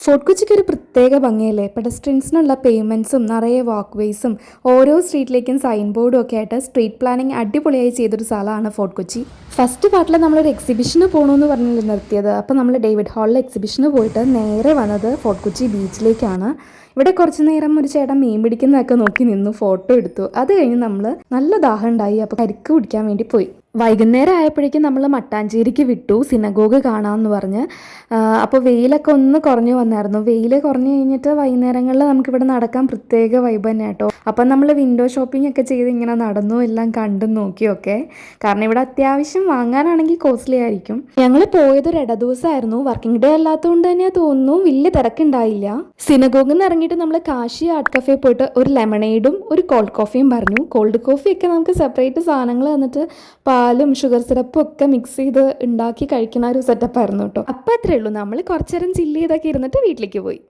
Fort കൊച്ചിക്ക് ഒരു പ്രത്യേക ഭംഗിയല്ലേ? പെഡസ്ട്രിയൻസിനുള്ള പേയ്മെന്റ്സും നിറയെ വാക്ക് വേസും ഓരോ സ്ട്രീറ്റിലേക്കും സൈൻ ബോർഡും ഒക്കെ ആയിട്ട് സ്ട്രീറ്റ് പ്ലാനിങ് അടിപൊളിയായി ചെയ്തൊരു സ്ഥലമാണ് ഫോർട്ട് കൊച്ചി ഫസ്റ്റ് പാർട്ടിൽ നമ്മളൊരു എക്സിബിഷന് പോകണമെന്ന് പറഞ്ഞില്ല നിർത്തിയത്. അപ്പോൾ നമ്മൾ ഡേവിഡ് ഹാളിൽ എക്സിബിഷന് പോയിട്ട് നേരെ വന്നത് ഫോർട്ട് കൊച്ചി ബീച്ചിലേക്കാണ്. ഇവിടെ കുറച്ച് നേരം ഒരു ചേട്ടൻ മീൻ പിടിക്കുന്നതൊക്കെ നോക്കി നിന്നു ഫോട്ടോ എടുത്തു. അത് കഴിഞ്ഞ് നമ്മൾ നല്ല ദാഹം ഉണ്ടായി. അപ്പോൾ കരിക്ക് കുടിക്കാൻ വേണ്ടി പോയി. വൈകുന്നേരം ആയപ്പോഴേക്കും നമ്മൾ മട്ടാഞ്ചേരിക്ക് വിട്ടു. സിനഗോഗ് കാണാമെന്ന് പറഞ്ഞ്. അപ്പോൾ വെയിലൊക്കെ ഒന്ന് കുറഞ്ഞു വന്നായിരുന്നു. വെയിൽ കുറഞ്ഞു കഴിഞ്ഞിട്ട് വൈകുന്നേരങ്ങളിൽ നമുക്കിവിടെ നടക്കാൻ പ്രത്യേക വൈബ് തന്നെ കേട്ടോ. അപ്പം നമ്മൾ വിൻഡോ ഷോപ്പിംഗ് ഒക്കെ ചെയ്ത് ഇങ്ങനെ നടന്നു എല്ലാം കണ്ടും നോക്കിയൊക്കെ. കാരണം ഇവിടെ അത്യാവശ്യം വാങ്ങാനാണെങ്കിൽ കോസ്റ്റ്ലി ആയിരിക്കും. ഞങ്ങൾ പോയത് ഒരു ഇട ദിവസമായിരുന്നു വർക്കിംഗ് ഡേ അല്ലാത്തതുകൊണ്ട് തന്നെ തോന്നുന്നു വലിയ തിരക്കുണ്ടായില്ല. സിനഗോഗിൽ നിന്ന് ഇറങ്ങിയിട്ട് നമ്മൾ കാശി ആർട്ട് കഫേ പോയിട്ട് ഒരു ലെമണേഡും ഒരു കോൾഡ് കോഫിയും പറഞ്ഞു. കോൾഡ് കോഫി ഒക്കെ നമുക്ക് സെപ്പറേറ്റ് സാധനങ്ങൾ തന്നിട്ട് പാലും ഷുഗർ സിറപ്പും ഒക്കെ മിക്സ് ചെയ്ത് ഉണ്ടാക്കി കഴിക്കുന്ന ഒരു സെറ്റപ്പ് ആയിരുന്നു കേട്ടോ അപ്പം അത്രേ ഉള്ളൂ. നമ്മൾ കുറച്ചേരം ചില്ല് ചെയ്തൊക്കെ ഇരുന്നിട്ട് വീട്ടിലേക്ക് പോയി.